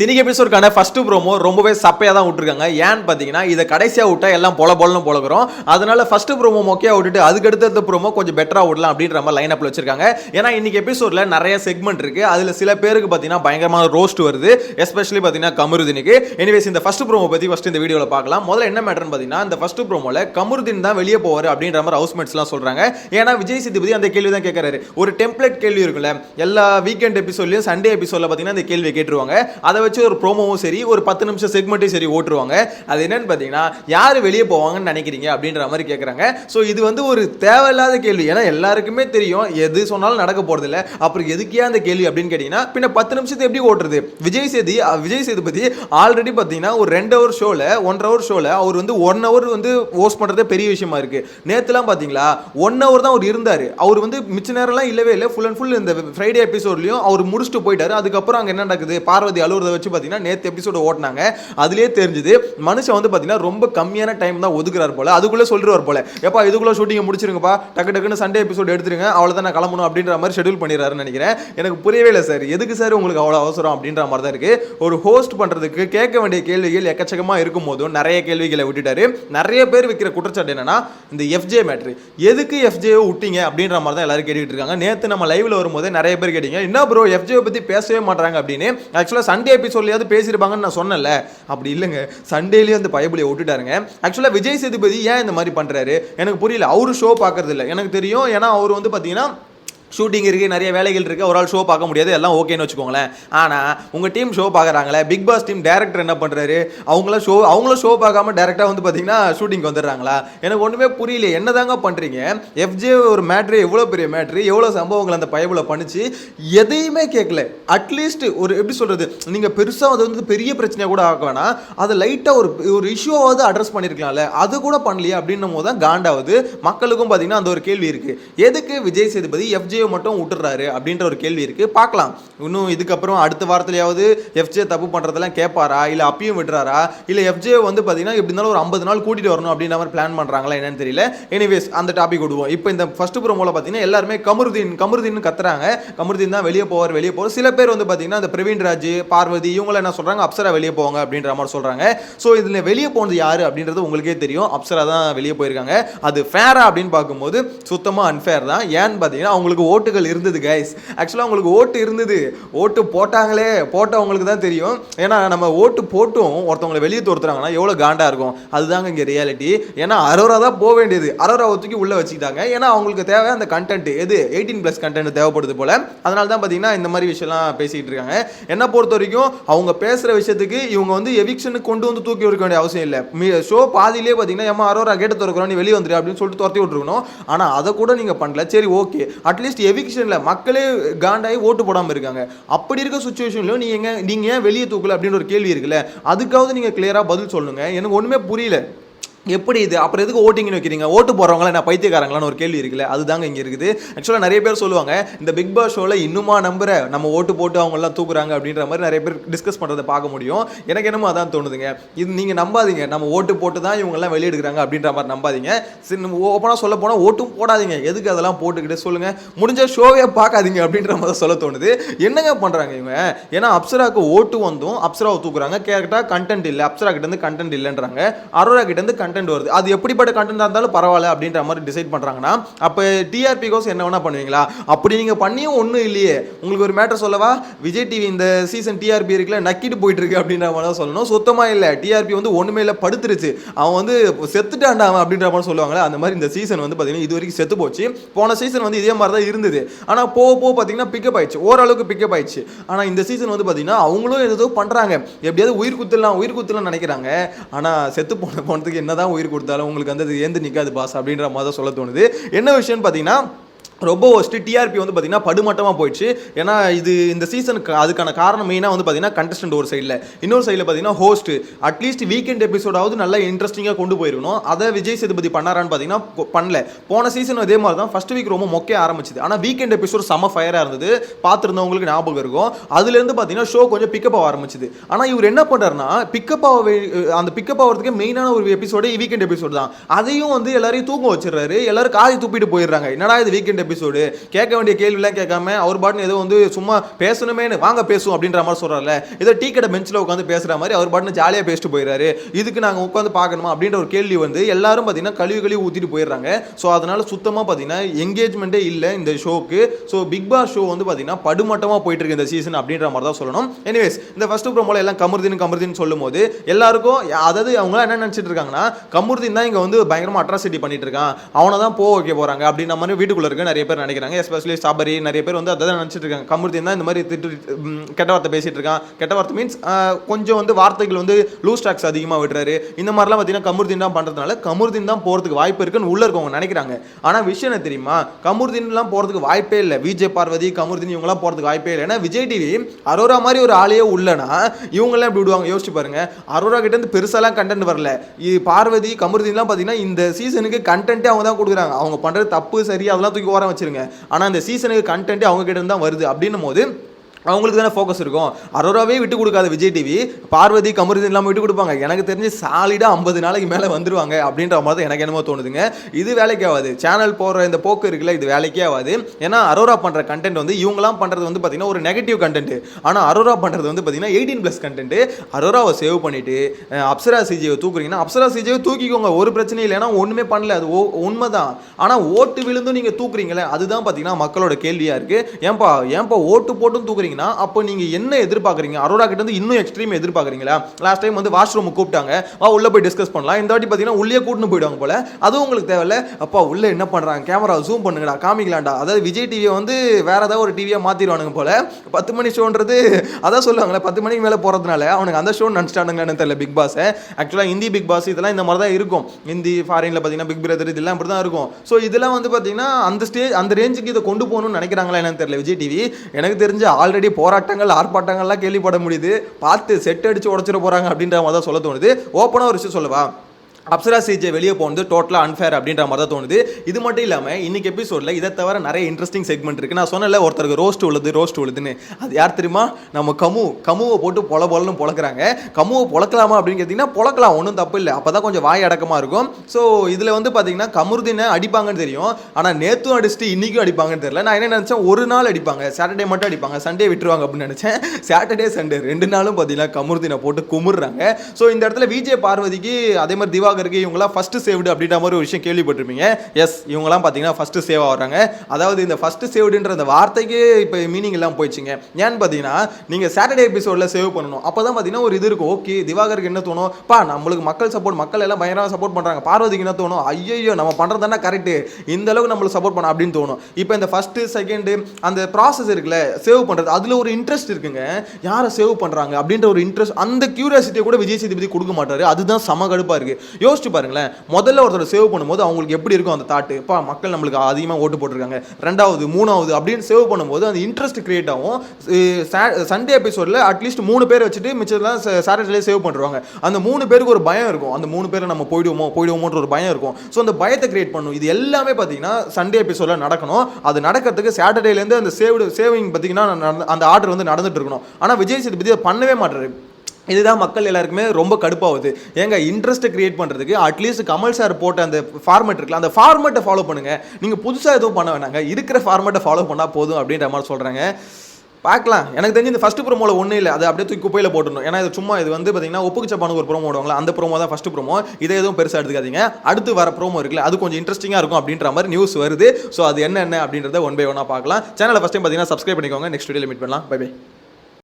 Sneak எபிசோடுக்கான first promo ரொம்பவே சப்பையாக தான் விட்டுருக்காங்க. ஏன்னு பார்த்தீங்கன்னா இதை கடைசியாக விட்டா எல்லாம் பொல பொலன்னு பொழக்கிறோம் அதனால ஃபர்ஸ்ட் ப்ரோமோ மொக்கையாக விட்டுட்டு அதுக்கு அடுத்த ப்ரோமோ கொஞ்சம் பெட்டராக விடலாம் அப்படின்ற மாதிரி லைன் அப்பில் வச்சிருக்காங்க. ஏன்னா இன்னைக்கு எபிசோட்ல நிறைய செக்மெண்ட் இருக்குது அதில் சில பேருக்கு பார்த்தீங்கன்னா பயங்கரமான ரோஸ்ட் வருது. எஸ்பெஷலி பார்த்தீங்கன்னா கமருதினுக்கு. எனிவேஸ் இந்த ஃபர்ஸ்ட் ப்ரோமோ பற்றி ஃபர்ஸ்ட் இந்த வீடியோவில் பார்க்கலாம். முதல்ல என்ன மேட்டர்னு பார்த்தீங்கன்னா இந்த ஃபர்ஸ்ட் ப்ரோமோல கமருதின் தான் வெளியே போவார் அப்படின்ற மாதிரி ஹவுஸ்மேட்ஸ்லாம் சொல்கிறாங்க ஏன்னா விஜய் சிதிபதி அந்த கேள்வி தான் கேட்கறாரு ஒரு டெம்ப்ளேட் கேள்வி இருக்குல்ல எல்லா வீக்கெண்ட் எபிசோட்லையும் சண்டே எபிசோடில் பார்த்தீங்கன்னா இந்த கேள்வியை கேட்டுருவாங்க. அதை வச்சு ஒரு ப்ரோமோவும் சரி ஒரு பத்து நிமிஷம் செக்மெண்ட்டையும் சரி ஓட்டுருவாங்க. அது என்னன்னு பார்த்தீங்கன்னா யார் வெளியே போவாங்கன்னு நினைக்கிறீங்க அப்படின்ற மாதிரி கேட்குறாங்க ஸோ இது வந்து ஒரு தேவையில்லாத கேள்வி. ஏன்னா எல்லாருக்குமே தெரியும் எது சொன்னாலும் நடக்க போகிறதில்ல அப்புறம் எதுக்கே அந்த கேள்வி அப்படின்னு கேட்டிங்கன்னா பின்ன பத்து நிமிஷத்தை எப்படி ஓட்டுறது? விஜய் சேதி விஜய் சேதுபதி ஆல்ரெடி பார்த்தீங்கன்னா ஒரு ரெண்டு ஹவர் ஷோவில் ஒன்றரை ஹவர் ஷோவில் அவர் வந்து ஒன் ஹவர் வந்து ஹோஸ்ட் பண்ணுறதே பெரிய விஷயமா இருக்கு. நேற்றுலாம் பார்த்தீங்களா ஒன் ஹவர் தான் அவர் இருந்தார். அவர் வந்து மிச்ச நேரம்லாம் இல்லவே இல்லை. ஃபுல் அண்ட் ஃபுல் இந்த ஃப்ரைடே எபிசோட்லையும் அவர் முடிச்சுட்டு போயிட்டார். அதுக்கப்புறம் அங்கே என்ன நடக்குது? பார்வதி அலுவலர் அலுவலதை வச்சு பார்த்தீங்கன்னா நேற்று எபிசோடு ஓட்டினாங்க. அதுலேயே தெரிஞ்சுது மனுஷன் வந்து பார்த்தீங்கன்னா ரொம்ப கம்மியான டைம் தான் ஒதுக்குறாரு போல. அதுக்குள்ளே சொல்லிடுவார் போல. எப்பா இதுக்குள்ளே ஷூட்டிங்கை முடிச்சிருங்கப்பா. டக்கு டக்குன்னு சண்டே எபிசோடு எடுத்துருங்க. அவ்வளோதான் நான் கிளம்பணும் அப்படின்ற மாதிரி ஷெடியூல் பண்ணிடுறாருன்னு நினைக்கிறேன். எனக்கு புரியவே இல்லை சார் எதுக்கு சார் உங்களுக்கு அவ்வளோ அவசரம் அப்படின்ற மாதிரி தான் இருக்குது ஒரு ஹோஸ்ட் பண்ணுறதுக்கு கேட்க வேண்டிய கேள்விகள் எக்கச்சக்கமாக இருக்கும் போதும் நிறைய கேள்விகளை விட்டுட்டாரு. நிறைய பேர் வைக்கிற குற்றச்சாட்டு என்னன்னா இந்த எஃப்ஜே மேட்ரு எதுக்கு எஃப்ஜே விட்டீங்க அப்படின்ற மாதிரி தான் எல்லாரும் கேட்டுக்கிட்டு இருக்காங்க. நேற்று நம்ம லைவில் வரும்போது நிறைய பேர் கேட்டீங்க என்ன ப்ரோ எஃப்ஜே பற்றி பேசவே மாட்டாங்க அப்படின்னு. ஆக்சுவலாக சண்டே எபிசோட்லயாவது பேசியிருப்பாங்கன்னு நான் சொன்னேன்ல. அப்படி இல்லைங்க. சண்டேலேயே அந்த பயபுலியை விட்டுட்டாருங்க ஆக்சுவலாக விஜய் சேதுபதி ஏன் இந்த மாதிரி பண்றாரு? எனக்கு புரியல. அவரு ஷோ பார்க்கறது இல்லை எனக்கு தெரியும். ஏன்னா அவர் வந்து பார்த்தீங்கன்னா ஷூட்டிங் இருக்குது நிறைய வேலைகள் இருக்குது ஒரு ஆள் ஷோ பார்க்க முடியாது. எல்லாம் ஓகேன்னு வச்சுக்கோங்களேன். ஆனால் உங்கள் டீம் ஷோ பார்க்குறாங்களே பிக் பாஸ் டீம் டேரக்டர் என்ன பண்ணுறாரு அவங்களாம் ஷோ அவங்களும் ஷோ பார்க்காம டேரெக்டாக வந்து பார்த்தீங்கன்னா ஷூட்டிங் வந்துடுறாங்களா? எனக்கு ஒன்றுமே புரியல என்னதாங்க பண்ணுறீங்க எஃப்ஜே ஒரு மேட்ரு எவ்வளோ பெரிய மேட்ரு எவ்வளோ சம்பவங்கள் அந்த பயபுல பண்ணிச்சு? எதையுமே கேட்கல. அட்லீஸ்ட் ஒரு எப்படி சொல்கிறது நீங்கள் பெருசாக அது வந்து பெரிய பிரச்சனையாக கூட ஆக வேணாம். அதை லைட்டாக ஒரு ஒரு இஷ்யூவாவது அட்ரஸ் பண்ணியிருக்கலாம்ல அது கூட பண்ணலையே அப்படின்னும் போது தான் காண்டாவது மக்களுக்கும் பார்த்தீங்கன்னா அந்த ஒரு கேள்வி இருக்குது எதுக்கு விஜய் சேதுபதி எஃப்ஜே மட்டும் விட்டுறாரு அப்படின்ற ஒரு கேள்வி இருக்குது பார்க்கலாம். இன்னும் இதுக்கப்புறம் அடுத்த வாரத்துலையாவது எஃப்ஜே தப்பு பண்ணுறதெல்லாம் கேட்பாரா? இல்லை அப்பயும் விட்டுறாரா? இல்லை எஃப்ஜே வந்து பார்த்தீங்கன்னா எப்படி இருந்தாலும் ஒரு ஐம்பது நாள் கூட்டிகிட்டு வரணும் அப்படின்ற மாதிரி பிளான் பண்ணுறாங்களா என்னன்னு தெரியல. எனிவேஸ் அந்த டாபிக் விடுவோம். இப்போ இந்த ஃபஸ்ட்டு ப்ரோமோவில் பார்த்தீங்கன்னா எல்லாருமே கமருதீன் கமருதீன் கத்துறாங்க. கமருதீன் தான் வெளியே போவார் வெளியே போவார். சில பேர் வந்து பார்த்தீங்கன்னா இந்த பிரவீன் ராஜ் பார்வதி இவங்கள என்ன சொல்கிறாங்க அப்சரா வெளியே போவாங்க அப்படின்ற மாதிரி சொல்கிறாங்க ஸோ இதில் வெளியே போனது யார் அப்படின்றது உங்களுக்கே தெரியும். அப்சரா தான் வெளியே போயிருக்காங்க. அது ஃபேரா அப்படின்னு பார்க்கும்போது சுத்தமாக அன்ஃபேர் தான். ஏன்னு பார்த்தீங்கன்னா அவங்களுக்கு ஓட்டுகள் இருந்தது கைஸ் ஆக்சுவலாக அவங்களுக்கு ஓட்டு இருந்தது. ஓட்டு போட்டாங்களே போட்டவங்களுக்கு தான் தெரியும். ஏன்னா நம்ம ஓட்டு போட்டும் ஒருத்தவங்களை வெளியே துரத்துறாங்கன்னா எவ்வளோ காண்டாக இருக்கும். அதுதாங்க இங்கே ரியாலிட்டி ஏன்னா அரோரா தான் போக வேண்டியது. அரோரா தூக்கி உள்ளே வச்சுக்கிட்டாங்க. ஏன்னா அவங்களுக்கு தேவை அந்த கண்டென்ட் எது? எயிட்டீன் ப்ளஸ் கண்டென்ட் தேவைப்படுது போல. அதனால தான் பார்த்தீங்கன்னா இந்த மாதிரி விஷயம்லாம் பேசிகிட்டு இருக்காங்க. என்ன பொறுத்த வரைக்கும் அவங்க பேசுகிற விஷயத்துக்கு இவங்க வந்து எவிக்ஷனுக்கு கொண்டு வந்து தூக்கி வைக்க வேண்டிய அவசியம் இல்லை. ஷோ பாதியிலே பார்த்தீங்கன்னா ஏமா அரோரா கேட்டு திறக்கிறோம் நீ வெளியே வந்துடு அப்படின்னு சொல்லிட்டு துரத்தி விட்டுருக்கணும். ஆனால் அதை கூட நீங்கள் பண்ணல. சரி ஓகே அட்லீஸ்ட் எவிக்ஷனில் மக்களே காண்டாகி ஓட்டு போடாமல் இருக்காங்க. அப்படி இருக்க சுச்சுவேஷன்லையும் நீங்கள் நீங்கள் ஏன் வெளியே தூக்கல? அப்படின்னு ஒரு கேள்வி இருக்குல்ல. அதுக்காவது நீங்கள் கிளியராக பதில் சொல்லுங்க. எனக்கு ஒன்றுமே புரியல. எப்படி இது? அப்புறம் எதுக்கு ஓட்டிங்னு வைக்கிறீங்க? ஓட்டு போகிறவங்கள என்ன பைத்தியக்காரங்களான்னு ஒரு கேள்வி இருக்குல்ல அதுதாங்க இங்கே இருக்குது. ஆக்சுவலாக நிறைய பேர் சொல்லுவாங்க இந்த பிக் பாஸ் ஷோவில் இன்னுமா நம்புற? நம்ம ஓட்டு போட்டு அவங்கெல்லாம் தூக்குறாங்க அப்படின்ற மாதிரி நிறைய பேர் டிஸ்கஸ் பண்ணுறதை பார்க்க முடியும். எனக்கு என்னமோ அதான் தோணுதுங்க. இது நீங்கள் நம்பாதீங்க. நம்ம ஓட்டு போட்டு தான் இவங்கெல்லாம் வெளியெடுக்கிறாங்க அப்படின்ற மாதிரி நம்பாதீங்க. சரி ஓப்பனாக சொல்ல போனால் ஓட்டும் போடாதீங்க. எதுக்கு அதெல்லாம் போட்டுக்கிட்டு? சொல்லுங்கள் முடிஞ்ச ஷோவே பார்க்காதீங்க அப்படின்ற மாதிரி சொல்ல தோணுது. என்னங்க பண்ணுறாங்க இவங்க? ஏன்னா அப்சராவுக்கு ஓட்டு வந்தும் அப்சராவை தூக்குறாங்க. கேட்டால் கண்டென்ட் இல்லை. அப்சரா கிட்டேருந்து கண்டென்ட் இல்லைன்றாங்க. அரோரா கிட்டேருந்து கண்டென்ட் வருது. அது எப்படிப்பட்ட கண்டென்ட் இருந்தாலும் பரவாயில்ல அப்படின்ற மாதிரி டிசைட் பண்ணுறாங்கன்னா அப்போ டிஆர்பி கோஸ் என்ன வேணா பண்ணுவீங்களா? அப்படி நீங்கள் பண்ணியும் ஒன்றும் இல்லையே. உங்களுக்கு ஒரு மேட்டர் சொல்லவா? விஜய் டிவி இந்த சீசன் டிஆர்பி இருக்குல்ல நக்கிட்டு போயிட்டு இருக்கு அப்படின்ற மாதிரி தான் சொல்லணும். சுத்தமாக இல்லை. டிஆர்பி வந்து ஒன்றுமே இல்லை படுத்துருச்சு. அவன் வந்து செத்துட்டான்டா அவன் அப்படின்ற மாதிரி சொல்லுவாங்களே அந்த மாதிரி இந்த சீசன் வந்து பார்த்தீங்கன்னா இது வரைக்கும் செத்து போச்சு. போன சீசன் வந்து இதே மாதிரி தான் இருந்தது. ஆனால் போக போக பார்த்தீங்கன்னா பிக்கப் ஆயிடுச்சு. ஓரளவுக்கு பிக்கப் ஆயிடுச்சு. ஆனால் இந்த சீசன் வந்து பார்த்தீங்கன்னா அவங்களும் ஏதோ பண்ணுறாங்க எப்படியாவது உயிர் குத்துலாம் உயிர் குத்துலாம் நினைக்கிறாங்க. ஆனால் செத்து போன போனதுக்கு என்ன தான் உயிர் கொடுத்தாலும் உங்களுக்கு வந்து அது ஏந்து நிற்காது பாஸ் அப்படின்ற மாதிரி தான் சொல்ல தோணுது. என்ன விஷயம்னு பார்த்தீங்கன்னா ரொம்ப ஒஸ்ட்டு டிஆர்பி வந்து பார்த்தீங்கன்னா படுமட்டமாக போயிடுச்சு. ஏன்னா இது இந்த சீசனுக்கு அதுக்கான காரணம் மெயினாக வந்து பார்த்தீங்கன்னா கண்டஸ்டன்ட் ஒரு சைடில் இன்னொரு சைடில் பார்த்தீங்கன்னா ஹோஸ்ட்டு அட்லீஸ்ட் வீக்கெண்ட் எபிசோடாவது நல்லா இன்ட்ரெஸ்டிங்காக கொண்டு போயிருக்கணும் அதை விஜய் சேதுபதி பண்ணாரான்னு பார்த்தீங்கன்னா பண்ணல. போன சீசன் அதே மாதிரி தான் ஃபர்ஸ்ட் வீக் ரொம்ப மொக்கே ஆரம்பிச்சிது. ஆனால் வீக்கெண்ட் எபிசோட் செம்ம ஃபயராக இருந்தது. பார்த்துருந்தவங்களுக்கு ஞாபகம் இருக்கும். அதுலேருந்து பார்த்தீங்கன்னா ஷோ கொஞ்சம் பிக்கப் ஆக ஆரம்பிச்சிது. ஆனால் இவர் என்ன பண்ணுறாருன்னா பிக்கப் ஆக அந்த பிக்கப் ஆகிறதுக்கு மெயினான ஒரு எபிசோடு வீக்கெண்ட் எபிசோடு தான். அதையும் வந்து எல்லாரையும் தூங்க வச்சிடுறாரு. எல்லாரும் காதி துப்பிட்டு போயிடுறாங்க. என்னடா இது வீக்கெண்ட் எபிசோடு கேட்க வேண்டிய கேள்விலாம் கேட்காம அவர் பாட்டுன்னு ஏதோ வந்து சும்மா பேசணுமேனு வாங்க பேசுவோம் அப்படின்ற மாதிரி சொல்றாருல. ஏதோ டீ கடை பெஞ்சில் உட்காந்து பேசுற மாதிரி அவர் பாட்டுன்னு ஜாலியாக பேசிட்டு போயிடுறாரு இதுக்கு நாங்கள் உட்காந்து பார்க்கணுமா? அப்படின்ற ஒரு கேள்வி வந்து எல்லாரும் பார்த்தீங்கன்னா கழுவி கழுவி ஊற்றிட்டு போயிடுறாங்க ஸோ அதனால சுத்தமாக பார்த்தீங்கன்னா எங்கேஜ்மெண்ட்டே இல்லை இந்த ஷோக்கு ஸோ பிக் பாஸ் ஷோ வந்து பார்த்தீங்கன்னா படுமட்டமாக போயிட்டு இருக்கு இந்த சீசன் அப்படின்ற மாதிரி தான் சொல்லணும். எனிவேஸ் இந்த ஃபர்ஸ்ட் ப்ரோமோல எல்லாம் கமருதீன் கமருதீன் சொல்லும் போது எல்லாருக்கும் அதாவது அவங்க என்ன நினச்சிட்டு இருக்காங்கன்னா கமருதீன் தான் இங்கே வந்து பயங்கரமாக அட்ராசிட்டி பண்ணிட்டு இருக்கான். அவனை தான் போக வைக்க போகிறாங்க அப்படின்ற மாதிரி வீட்டுக்குள்ளே இருக்க நிறைய பேர் நினைக்கிறாங்க. எஸ்பெஷலி சாபரி நிறைய பேர் வந்து அதான் நினச்சிட்டு இருக்காங்க. கமருதீன் தான் இந்த மாதிரி திட்டு கெட்ட வார்த்தை பேசிகிட்டு இருக்கான். கெட்ட வார்த்தை மீன்ஸ் கொஞ்சம் வந்து வார்த்தைகள் வந்து லூஸ் டாக்ஸ் அதிகமாக விடுறாரு இந்த மாதிரிலாம் பார்த்தீங்கன்னா கமுர்தீன் தான் பண்ணுறதுனால கமுர்தீன் தான் போகிறதுக்கு வாய்ப்பு இருக்குன்னு உள்ள இருக்கவங்க நினைக்கிறாங்க. ஆனால் விஷயம் என்ன தெரியுமா? கமுர்தீன்லாம் போகிறதுக்கு வாய்ப்பே இல்லை. விஜய் பார்வதி கமுர்தீன் இவங்கலாம் போகிறதுக்கு வாய்ப்பே இல்லை. ஏன்னா விஜய் டிவி அரோரா மாதிரி ஒரு ஆளையே உள்ளனா இவங்கெல்லாம் எப்படி விடுவாங்க? யோசிச்சு பாருங்க. அரோரா கிட்ட இருந்து பெருசாலாம் கண்டென்ட் வரல. பார்வதி கமுர்தீன்லாம் பார்த்தீங்கன்னா இந்த சீசனுக்கு கண்டென்ட்டே அவங்க தான் கொடுக்குறாங்க. அவங்க பண்ணுறது தப்பு சரி அதெல்லாம் தூக்கி ஓரம் வச்சிருங்க. ஆனா இந்த சீசனுக்கு கண்டென்ட்டே அவங்க கிட்ட தான் வருது. அப்படின்னும் போது அவங்களுக்கு தானே ஃபோக்கஸ் இருக்கும். அரோராவே விட்டு கொடுக்காத விஜய் டிவி பார்வதி கமருதி இல்லாமல் விட்டு கொடுப்பாங்க. எனக்கு தெரிஞ்சு சாலிடாக ஐம்பது நாளைக்கு மேலே வந்துருவாங்க அப்படின்ற மாதிரி தான் எனக்கு என்னமோ தோணுதுங்க. இது வேலைக்கு ஆகாது. சேனல் போடுற இந்த போக்கு இருக்குல்ல இது வேலைக்கே ஆகாது. ஏன்னா அரோரா பண்ணுற கண்டென்ட் வந்து இவங்கலாம் பண்ணுறது வந்து பார்த்தீங்கன்னா ஒரு நெகட்டிவ் கண்டென்ட் ஆனால் அரோரா பண்ணுறது வந்து பார்த்தீங்கன்னா எயிட்டீன் ப்ளஸ் கண்டென்ட் அரோராவை சேவ் பண்ணிட்டு அப்சரா சிஜியை தூக்குறீங்கன்னா அப்சரா சிஜியை தூக்கிக்கோங்க. ஒரு பிரச்சனையும் இல்லை ஏன்னா ஒன்றுமே பண்ணல. அது ஓ- உண்மை தான் ஆனால் ஓட்டு விழுந்தும் நீங்கள் தூக்குறீங்களே அதுதான் பார்த்தீங்கன்னா மக்களோட கேள்வியாக இருக்குது ஏன்பா ஏன்பா ஓட்டு போட்டும் தூக்குறீங்க? தூக்குறீங்கன்னா அப்போ நீங்கள் என்ன எதிர்பார்க்குறீங்க? அரோரா கிட்ட இருந்து இன்னும் எக்ஸ்ட்ரீம் எதிர்பார்க்குறீங்களா? லாஸ்ட் டைம் வந்து வாஷ் ரூம் கூப்பிட்டாங்க. வா உள்ளே போய் டிஸ்கஸ் பண்ணலாம். இந்த வாட்டி பார்த்தீங்கன்னா உள்ளே கூட்டின்னு போயிடுவாங்க போல. அதுவும் உங்களுக்கு தேவையில்ல. அப்பா உள்ளே என்ன பண்ணுறாங்க கேமரா ஜூம் பண்ணுங்கடா. காமிக்கலாம்டா. அதாவது விஜய் டிவியை வந்து வேற ஏதாவது ஒரு டிவியாக மாற்றிடுவானுங்க போல. பத்து மணி ஷோன்றது அதான் சொல்லுவாங்களே பத்து மணிக்கு மேலே போகிறதுனால அவனுக்கு அந்த ஷோ நினச்சிட்டானுங்கன்னு தெரியல பிக் பாஸ் ஆக்சுவலாக ஹிந்தி பிக் பாஸ் இதெல்லாம் இந்த மாதிரி தான் இருக்கும். ஹிந்தி ஃபாரினில் பார்த்தீங்கன்னா பிக் பிரதர் இதெல்லாம் இப்படி தான் இருக்கும். ஸோ இதெல்லாம் வந்து பார்த்தீங்கன்னா அந்த ஸ்டேஜ் அந்த ரேஞ்சுக்கு இதை கொண்டு போகணும்னு நினைக்கிறாங்களா என்னன்னு தெரியல விஜய் டிவி எனக்கு தெரிஞ்ச ஆல்ரெடி போராட்டங்கள் ஆர்ப்பாட்டங்கள்லாம் கேள்விப்பட முடியுது. பார்த்து செட் அடிச்சு உடச்சிட போகிறாங்க அப்படின்ற மாதிரி தான் சொல்ல தோணுது. ஓப்பனாக ஒரு விஷயம் சொல்லவா? அப்சரா சிஜே வெளியே போனது டோட்டலாக அன்ஃபேர் அப்படின்ற மாதிரி தான் தோணுது. இது மட்டும் இல்லாமல் இன்னைக்கு எபிசோடில் இதை தவிர நிறைய இன்ட்ரெஸ்டிங் செக்மெண்ட் இருக்குது நான் சொன்னல ஒருத்தருக்கு ரோஸ்ட் உள்ளது ரோஸ்ட் உள்ளதுன்னு அது யார் தெரியுமா? நம்ம கமு கமுவை போட்டு பொல பொலன்னு பொழக்கிறாங்க கமுவை பொழக்கலாமா அப்படின்னு கேட்டிங்கன்னா பொழக்கலாம் ஒன்றும் தப்பு இல்லை. அப்போ தான் கொஞ்சம் வாய் அடக்கமாக இருக்கும். ஸோ இதில் வந்து பார்த்தீங்கன்னா கமருதினை அடிப்பாங்கன்னு தெரியும். ஆனால் நேற்றும் அடிச்சுட்டு இன்றைக்கும் அடிப்பாங்கன்னு தெரியல. நான் என்ன நினச்சேன் ஒரு நாள் அடிப்பாங்க. சாட்டர்டே மட்டும் அடிப்பாங்க. சண்டே விட்டுருவாங்க அப்படின்னு நினச்சேன். சாட்டர்டே சண்டே ரெண்டு நாளும் பார்த்தீங்கன்னா கமருதினை போட்டு குமுறுறாங்க. ஸோ இந்த இடத்துல விஜய் பார்வதிக்கு அதே மாதிரி திவாகருக்கு இவங்களாம் ஃபர்ஸ்ட் சேவ்டு அப்படின்ற மாதிரி ஒரு விஷயம் கேள்விப்பட்டிருப்பீங்க. எஸ் இவங்கலாம் பார்த்தீங்கன்னா ஃபர்ஸ்ட் சேவ் ஆகுறாங்க. அதாவது இந்த ஃபர்ஸ்ட் சேவ்டுன்ற அந்த வார்த்தைக்கு இப்போ மீனிங் எல்லாம் போயிடுச்சுங்க. ஏன்னு பார்த்தீங்கன்னா நீங்கள் சாட்டர்டே எபிசோடில் சேவ் பண்ணணும். அப்போ தான் பார்த்தீங்கன்னா ஒரு இது இருக்கும். ஓகே திவாகருக்கு என்ன தோணும்? பா நம்மளுக்கு மக்கள் சப்போர்ட் மக்கள் எல்லாம் பயங்கரமாக சப்போர்ட் பண்ணுறாங்க பார்வதிக்கு என்ன தோணும்? ஐயோ நம்ம பண்ணுறது தானே கரெக்டு இந்த அளவுக்கு நம்மளுக்கு சப்போர்ட் பண்ண அப்படின்னு தோணும். இப்போ இந்த ஃபஸ்ட்டு செகண்டு அந்த ப்ராசஸ் இருக்குல்ல சேவ் பண்ணுறது அதில் ஒரு இன்ட்ரெஸ்ட் இருக்குங்க. யாரை சேவ் பண்ணுறாங்க அப்படின்ற ஒரு இன்ட்ரெஸ்ட் அந்த கியூரியாசிட்டியை கூட விஜய் சேதுபதி கொடுக்க மாட்டாரு. அதுதான் சம கடுப்பாக இருக்குது யோசிச்சு பாருங்களேன் முதல்ல ஒருத்தர் சேவ் பண்ணும்போது அவங்களுக்கு எப்படி இருக்கும் அந்த தாட்டு இப்போ மக்கள் நம்மளுக்கு அதிகமாக ஓட்டு போட்டிருக்காங்க. ரெண்டாவது மூணாவது அப்படின்னு சேவ் பண்ணும்போது அந்த இன்ட்ரெஸ்ட் கிரியேட் ஆகும். சண்டே எபிசோடில் அட்லீஸ்ட் மூணு பேர் வச்சுட்டு மிச்சம்லாம் சாட்டர்டேலேயே சேவ் பண்ணுவாங்க அந்த மூணு பேருக்கு ஒரு பயம் இருக்கும். அந்த மூணு பேரை நம்ம போயிடுவோமோ போயிடுவோமோன்ற ஒரு பயம் இருக்கும். ஸோ அந்த பயத்தை கிரியேட் பண்ணும். இது எல்லாமே பார்த்தீங்கன்னா சண்டே எபிசோடில் நடக்கணும். அது நடக்கிறதுக்கு சாட்டர்டேலேருந்து அந்த சேவ்டு சேவிங் பார்த்தீங்கன்னா அந்த ஆர்டர் வந்து நடந்துட்டு இருக்கணும். ஆனால் விஜய் சேதுபதி அதை பண்ணவே மாட்டாரு இதுதான் மக்கள் எல்லாருக்குமே ரொம்ப கடுப்பாகுது. ஏங்க இன்ட்ரெஸ்ட்டை கிரியேட் பண்ணுறதுக்கு அட்லீஸ்ட் கமல் சார் போட்ட அந்த ஃபார்மேட் இருக்குல்ல அந்த ஃபார்மேட்டை ஃபாலோ பண்ணுங்கள் நீங்கள் புதுசாக எதுவும் பண்ண வேணாங்க. இருக்கிற ஃபார்மேட்டை ஃபாலோ பண்ணால் போதும் அப்படின்ற மாதிரி சொல்கிறாங்க பார்க்கலாம். எனக்கு தெரிஞ்சு இந்த ஃபர்ஸ்ட் ப்ரோமோல ஒன்றும் இல்லை. அதை அப்படியே தூக்கி குப்பையில் போட்டுடணும். ஏன்னா இது சும்மா இது வந்து பார்த்தீங்கன்னா ஒப்புக்கு சப்பானுக்கு ஒரு ப்ரோமோ விடுவாங்களா அந்த ப்ரோமோ தான் ஃபஸ்ட்டு ப்ரோமோ இதை எதுவும் பெருசாக எடுத்துக்காதீங்க. அடுத்து வர ப்ரோமோ இருக்குல்ல அது கொஞ்சம் இன்ட்ரெஸ்டிங்காக இருக்கும் அப்படின்ற மாதிரி நியூஸ் வருது. ஸோ அது என்ன என்ன அப்படின்றத ஒன் பை ஒன்னாக பார்க்கலாம். சேனலை ஃபஸ்ட் டைம் பார்த்தீங்கன்னா சப்ஸ்கிரைப் பண்ணிக்கோங்க. நெக்ஸ்ட் வீடியோ மீட் பண்ணலாம். Bye bye